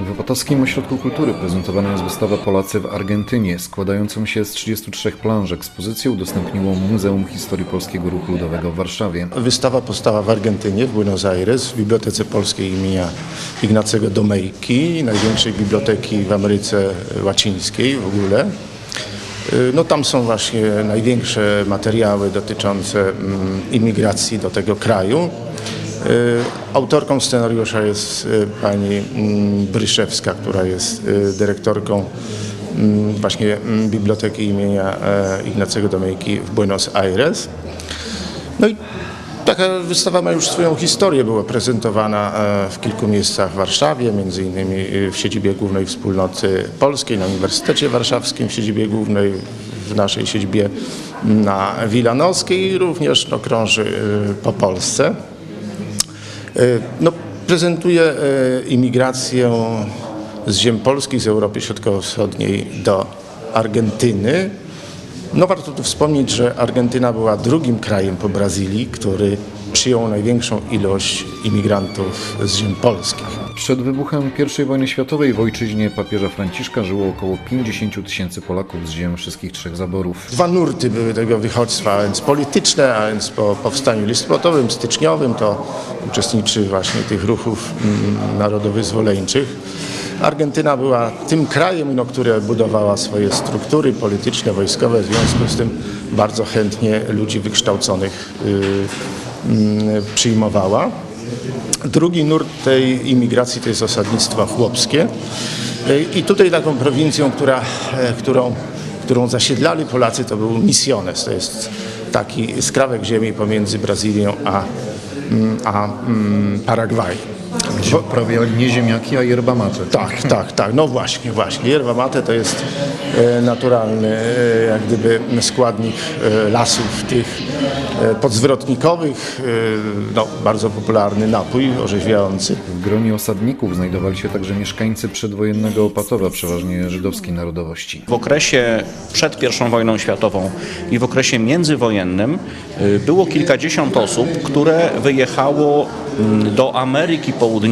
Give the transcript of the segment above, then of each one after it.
W Opatowskim Ośrodku Kultury prezentowana jest wystawa Polacy w Argentynie, składającą się z 33 planż. Ekspozycję udostępniło Muzeum Historii Polskiego Ruchu Ludowego w Warszawie. Wystawa powstała w Argentynie, w Buenos Aires, w Bibliotece Polskiej imienia Ignacego Domejki, największej biblioteki w Ameryce Łacińskiej w ogóle. Y, No tam są właśnie największe materiały dotyczące mm, imigracji do tego kraju. Y, Autorką scenariusza jest y, pani mm, Bryszewska, która jest y, dyrektorką mm, właśnie mm, Biblioteki imienia e, Ignacego Domejki w Buenos Aires. No i taka wystawa ma już swoją historię, była prezentowana e, w kilku miejscach w Warszawie, między innymi w siedzibie głównej Wspólnoty Polskiej, na Uniwersytecie Warszawskim, w siedzibie głównej, w naszej siedzibie na Wilanowskiej również no, krąży po Polsce. E, No, prezentuje imigrację z ziem polskich, z Europy Środkowo-Wschodniej do Argentyny. No warto tu wspomnieć, że Argentyna była drugim krajem po Brazylii, który przyjął największą ilość imigrantów z ziem polskich. Przed wybuchem I wojny światowej w ojczyźnie papieża Franciszka żyło około 50 tysięcy Polaków z ziem wszystkich trzech zaborów. Dwa nurty były tego wychodźstwa, a więc polityczne, a więc po powstaniu listopadowym, styczniowym to uczestniczy właśnie tych ruchów mm, narodowyzwoleńczych. Argentyna była tym krajem, no, które budowała swoje struktury polityczne, wojskowe, w związku z tym bardzo chętnie ludzi wykształconych y, y, przyjmowała. Drugi nurt tej imigracji to jest osadnictwo chłopskie. I tutaj taką prowincją, która, e, którą, którą zasiedlali Polacy, to był Misiones. To jest taki skrawek ziemi pomiędzy Brazylią a, mm, a mm, Gdzie uprawiali nie ziemniaki, a yerba mate. Tak, tak, tak. No właśnie, właśnie. Yerba mate to jest e, naturalny e, jak gdyby składnik e, lasów tych e, podzwrotnikowych. E, no, bardzo popularny napój orzeźwiający. W gronie osadników znajdowali się także mieszkańcy przedwojennego Opatowa, przeważnie żydowskiej narodowości. W okresie przed I wojną światową i w okresie międzywojennym y, było kilkadziesiąt osób, które wyjechało mm, do Ameryki Południowej,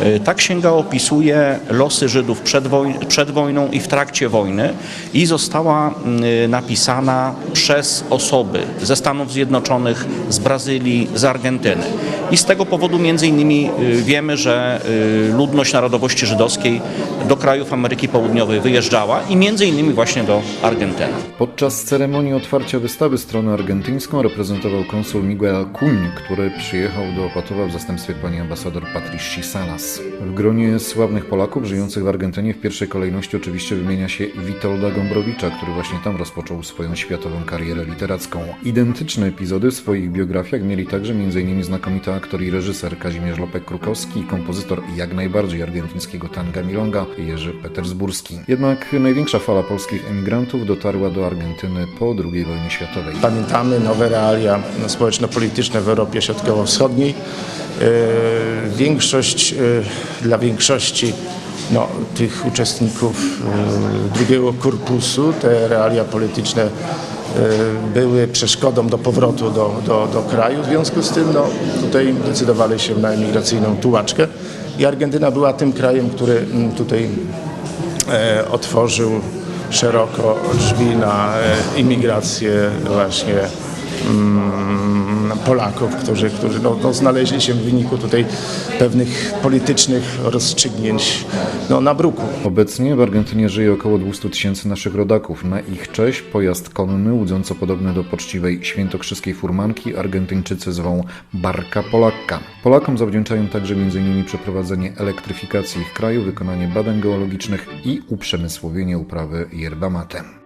mm. Y, Ta księga opisuje losy Żydów przed, woj przed wojną i w trakcie wojny i została y, napisana przez osoby ze Stanów Zjednoczonych, z Brazylii, z Argentyny. I z tego powodu między innymi y, wiemy, że y, ludność narodowości żydowskiej do krajów Ameryki Południowej wyjeżdżała i między innymi właśnie do Argentyny. Podczas ceremonii otwarcia wystawy stronę argentyńską reprezentował konsul Miguel Kuń, który przyjechał do Opatowa w zastępstwie pani ambasador Patrici Salas. W gronie sławnych Polaków żyjących w Argentynie w pierwszej kolejności oczywiście wymienia się Witolda Gombrowicza, który właśnie tam rozpoczął swoją światową karierę literacką. Identyczne epizody w swoich biografiach mieli także m.in. znakomity aktor i reżyser Kazimierz Lopek-Krukowski i kompozytor jak najbardziej argentyńskiego tanga milonga Jerzy Petersburski. Jednak największa fala polskich emigrantów dotarła do Argentyny po II wojnie światowej. Pamiętamy nowe realia społeczno-polityczne w Europie Środkowo-Wschodniej. E, Większość, e, dla większości no, tych uczestników e, drugiego korpusu te realia polityczne były przeszkodą do powrotu do, do, do kraju. W związku z tym no, tutaj decydowali się na emigracyjną tułaczkę i Argentyna była tym krajem, który mm, tutaj e, otworzył szeroko drzwi na e, imigrację właśnie Polaków, którzy, którzy no, no, znaleźli się w wyniku tutaj pewnych politycznych rozstrzygnięć no, na bruku. Obecnie w Argentynie żyje około 200 tysięcy naszych rodaków. Na ich cześć pojazd konny, łudząco podobny do poczciwej świętokrzyskiej furmanki, Argentyńczycy zwą Barka Polakka. Polakom zawdzięczają także m.in. przeprowadzenie elektryfikacji ich kraju, wykonanie badań geologicznych i uprzemysłowienie uprawy yerba mate.